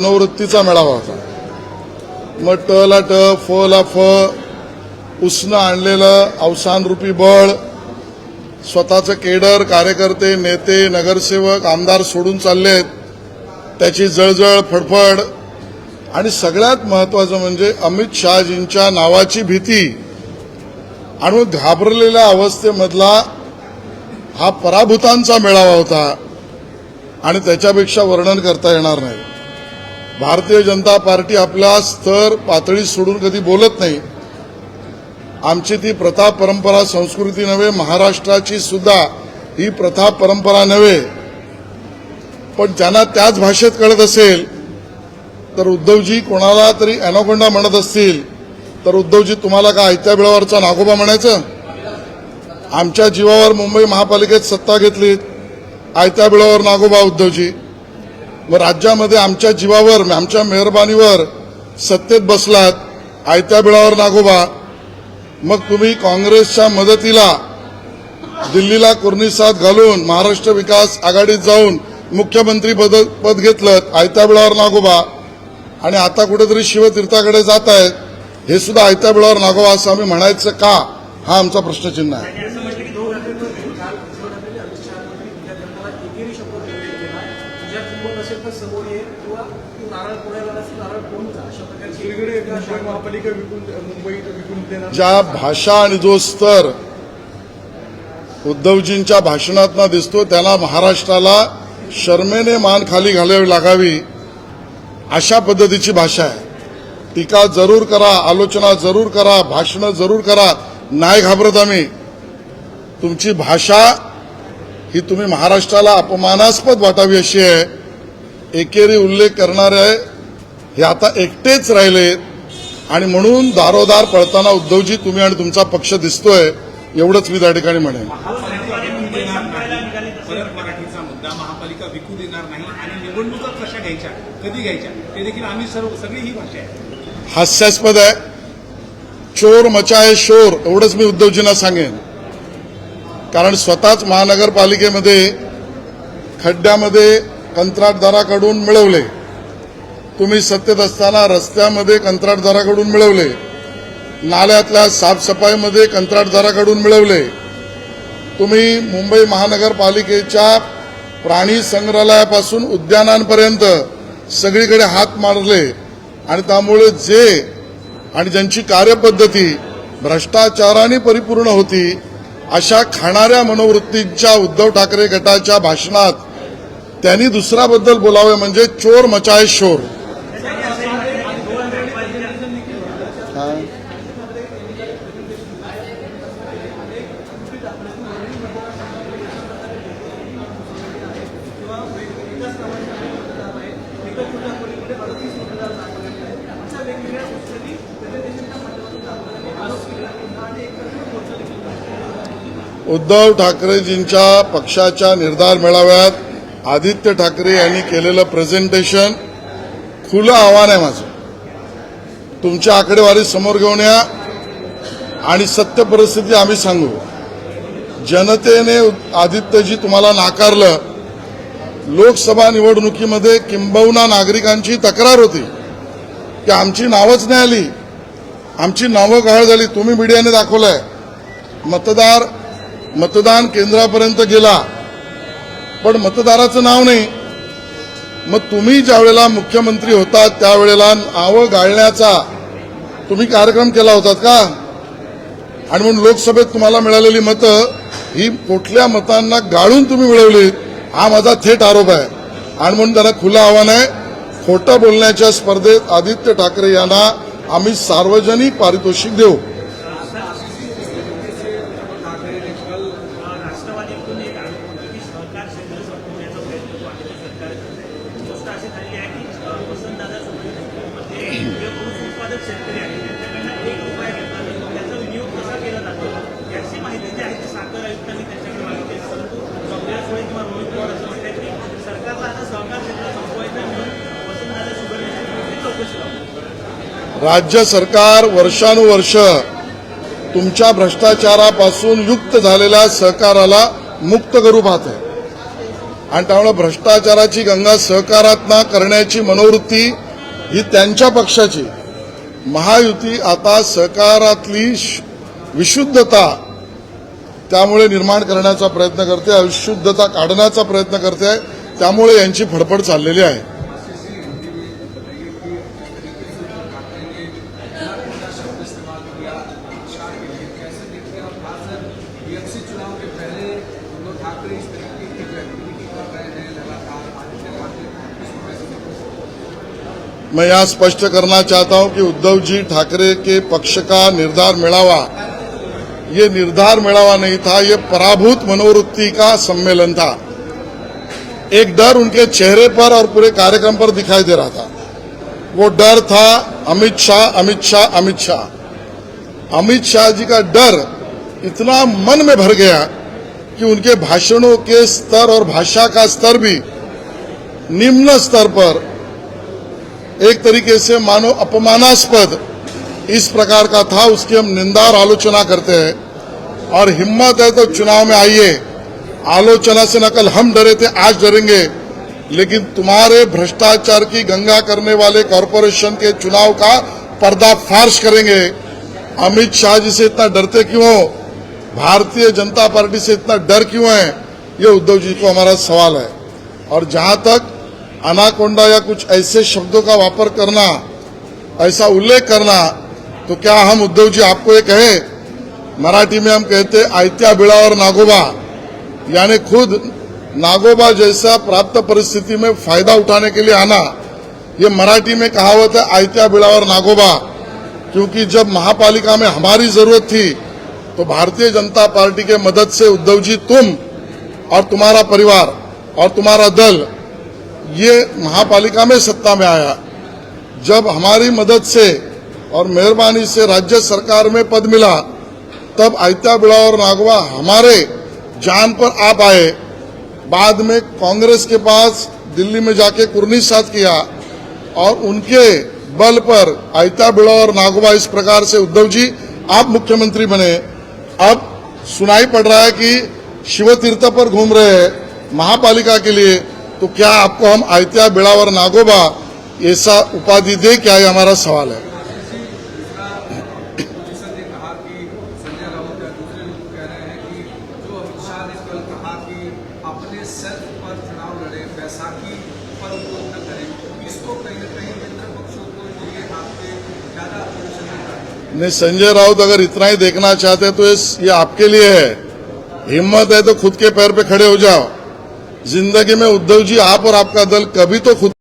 मनोवृत्तीचा मेळावा होता. मग ट ला ट फ ला फ उसनं आणलेलं अवसानरूपी बळ स्वतःचं केडर कार्यकर्ते नेते नगरसेवक आमदार सोडून चाललेत. त्याची जळजळ फडफड आणि सगळ्यात महत्वाचं म्हणजे अमित शहाजींच्या नावाची भीती आणि घाबरलेल्या अवस्थेमधला हा पराभूतांचा मेळावा होता आणि त्याच्यापेक्षा वर्णन करता येणार नाही. भारतीय जनता पार्टी आपल्या स्तर पातळी सोडून कधी बोलत नाही. आमची ती प्रथा परंपरा संस्कृती नव्हे महाराष्ट्राची सुद्धा ही प्रथा परंपरा नव्हे. पण ज्यांना त्याच भाषेत कळत असेल तर उद्धवजी कोणाला तरी अॅनाकोंडा म्हणत असतील तर उद्धवजी तुम्हाला का आयत्या बिळावरचा नागोबा म्हणायचं? आमच्या जीवावर मुंबई महापालिकेत सत्ता घेतलीत आयत्या बिळावर नागोबा उद्धवजी. व राज्यामध्ये आमच्या जीवावर आमच्या मेहरबानीवर सत्तेत बसलात आयत्या बिळावर नागोबा. मग तुम्ही काँग्रेसच्या मदतीला दिल्लीला कुर्निसात घालून महाराष्ट्र विकास आघाडीत जाऊन मुख्यमंत्री पद पद घेतलं आयत्या बिळावर नागोबा. आणि आता कुठेतरी शिवतीर्थाकडे जात आहेत. हे सुद्धा आयत्या बिळावर नागोबा असं आम्ही म्हणायचं का? हा आमचा प्रश्नचिन्ह आहे. ज्या भाषा आणि जो स्तर उद्धवजींच्या भाषणातना दिसतो त्याला महाराष्ट्राला शर्मेने मान खाली घालावी लागावी अशा पद्धतीची भाषा आहे. टीका जरूर करा आलोचना जरूर करा भाषणं जरूर करा. नाही घाबरत आम्ही. तुमची भाषा ही तुम्ही महाराष्ट्राला अपमानास्पद वाटावी अशी आहे. एकेरी उल्लेख करणारे हे आता एकटेच राहिलेत आणि म्हणून दारोदार पळताना उद्धवजी तुम्ही आणि तुमचा पक्ष दिसतोय एवढंच मी त्या ठिकाणी म्हणेन. हास्यास्पद आहे. चोर मचाय शोर एवढंच मी उद्धवजींना सांगेन. कारण स्वतःच महानगरपालिकेमध्ये खड्ड्यामध्ये कंत्राटदाराकडून मिळवले. तुम्ही सत्तेत असताना रस्त्यामध्ये कंत्राटदाराकडून मिळवले. नाल्यातल्या साफसफाईमध्ये कंत्राटदाराकडून मिळवले. तुम्ही मुंबई महानगरपालिकेच्या प्राणी संग्रहालयापासून उद्यानांपर्यंत सगळीकडे हात मारले आणि त्यामुळे जे आणि ज्यांची कार्यपद्धती भ्रष्टाचाराने परिपूर्ण होती अशा खाणाऱ्या मनोवृत्तींच्या उद्धव ठाकरे गटाच्या भाषणात त्यांनी दुसऱ्याबद्दल बोलावे म्हणजे चोर मचाय शोर. उद्धव ठाकरेजींच्या पक्षाच्या निर्धार मेळाव्यात आदित्य ठाकरे यांनी केलेलं प्रेझेंटेशन खुलं आव्हान आहे माझं. तुमच्या आकडेवारी समोर घेऊन या आणि सत्य परिस्थिती आम्ही सांगू. जनतेने आदित्यजी तुम्हाला नाकारलं. लोकसभा निवडणुकीमध्ये किंबहुना नागरिकांची तक्रार होती. की आमची नावच नाही आली. आमची नावं गहाळ झाली. तुम्ही मीडियाने दाखवलंय. मतदार मतदान केंद्रापर्यंत गेला. पण मतदाराचं नाव नाही. मग तुम्ही ज्या वेळेला मुख्यमंत्री होता त्यावेळेला नावं गाळण्याचा तुम्ही कार्यक्रम केला होतात का? आणि म्हणून लोकसभेत तुम्हाला मिळालेली मतं ही कुठल्या मतांना गाळून तुम्ही मिळवलीत हा माझा थेट आरोप आहे. आणि म्हणून त्यांना खुलं आव्हान आहे. खोटं बोलण्याच्या स्पर्धेत आदित्य ठाकरे यांना आम्ही सार्वजनिक पारितोषिक देऊ राष्ट्रवादीतून एक आरोप होतो की सहकार क्षेत्र संपवण्याचा प्रयत्न तो आहे सरकारचा गोष्ट अशी झालेली आहे की अं, वसंतदादा मध्ये जे ऊस उत्पादक शेतकरी आहेत त्यांच्याकडनं एक रुपया घेतला जातो त्याचा विनियोग कसा केला जातो याची माहिती जी आहे ती साखर आयुक्तांनी त्यांच्याकडे मागितली आहे. परंतु कपिल सुळे किंवा रोहित पवार असं म्हणतात की सरकारला आता सहकार क्षेत्र संपवायचं आहे म्हणून वसंतदादा शुगर यांची चौकशी लावतो राज्य सरकार वर्षानुवर्ष तुमच्या भ्रष्टाचारापासून युक्त झालेल्या सहकाराला मुक्त करू पाहत आहे. आणि त्यामुळे भ्रष्टाचाराची गंगा सहकारातना करण्याची मनोवृत्ती ही त्यांच्या पक्षाची. महायुती आता सहकारातली श- विशुद्धता त्यामुळे निर्माण करण्याचा प्रयत्न करते अविशुद्धता काढण्याचा प्रयत्न करते त्यामुळे यांची फडफड चाललेली आहे. बीएमसी चुनाव के पहले उद्धव ठाकरे इस तरीके की एक्टिविटी कर रहे हैं, लगातार मैं यहाँ स्पष्ट करना चाहता हूँ कि उद्धव जी ठाकरे के पक्ष का निर्धार मेड़ावा ये निर्धार मेड़ावा नहीं था, ये पराभूत मनोवृत्ति का सम्मेलन था। एक डर उनके चेहरे पर और पूरे कार्यक्रम पर दिखाई दे रहा था। वो डर था अमित शाह अमित शाह अमित शाह। अमित शाह जी का डर इतना मन में भर गया कि उनके भाषणों के स्तर और भाषा का स्तर भी निम्न स्तर पर एक तरीके से मानो अपमानास्पद इस प्रकार का था, उसकी हम निंदा और आलोचना करते हैं। और हिम्मत है तो चुनाव में आइए। आलोचना से नकल हम डरे थे, आज डरेंगे। लेकिन तुम्हारे भ्रष्टाचार की गंगा करने वाले कॉरपोरेशन के चुनाव का पर्दाफाश करेंगे। अमित शाह जी से इतना डरते क्यों भारतीय जनता पार्टी से इतना डर क्यों है? ये उद्धव जी को हमारा सवाल है। और जहाँ तक अनाकोंडा या कुछ ऐसे शब्दों का वापर करना, ऐसा उल्लेख करना तो क्या हम उद्धव जी आपको ये कहे? मराठी में हम कहते आयत्या बिड़ा और नागोबा। यानी खुद नागोबा जैसा प्राप्त परिस्थिति में फ़ायदा उठाने के लिए आना। ये मराठी में कहावत है, आयत्या बिड़ा और नागोबा। क्योंकि जब महापालिका में हमारी ज़रूरत थी तो भारतीय जनता पार्टी के मदद से उद्धव जी तुम और तुम्हारा परिवार और तुम्हारा दल ये महापालिका में सत्ता में आया। जब हमारी मदद से और मेहरबानी से राज्य सरकार में पद मिला, तब आयता बिड़ा और नागवा हमारे जान पर आप आए बाद में कांग्रेस के पास दिल्ली में जाके कुर्नी साथ किया और उनके बल पर आयता बिड़ा और नागवा इस प्रकार से उद्धव जी आप मुख्यमंत्री बने। अब सुनाई पड़ रहा है कि शिव तीर्थ पर घूम रहे हैं महापालिका के लिए तो क्या आपको हम आयत्या बिड़ा और नागोबा ऐसा उपाधि दे क्या? ये हमारा सवाल है। पोजीशन ने कहा कि संजय राउत या दूसरे लोग कह रहे हैं कि जो अमित शाह ने कल कहा कि अपने सेल्फ पर चुनाव लड़े बैसाखी पर उपयोग न करें इसको कहीं न कहीं मित्र पक्षों को लिए आपके ज्यादा पोजीशन नहीं संजय राउत अगर इतना ही देखना चाहते हैं तो इस- ये आपके लिए है। हिम्मत है तो खुद के पैर पे खड़े हो जाओ। जिंदगी में उद्धव जी आप और आपका दल कभी तो खुद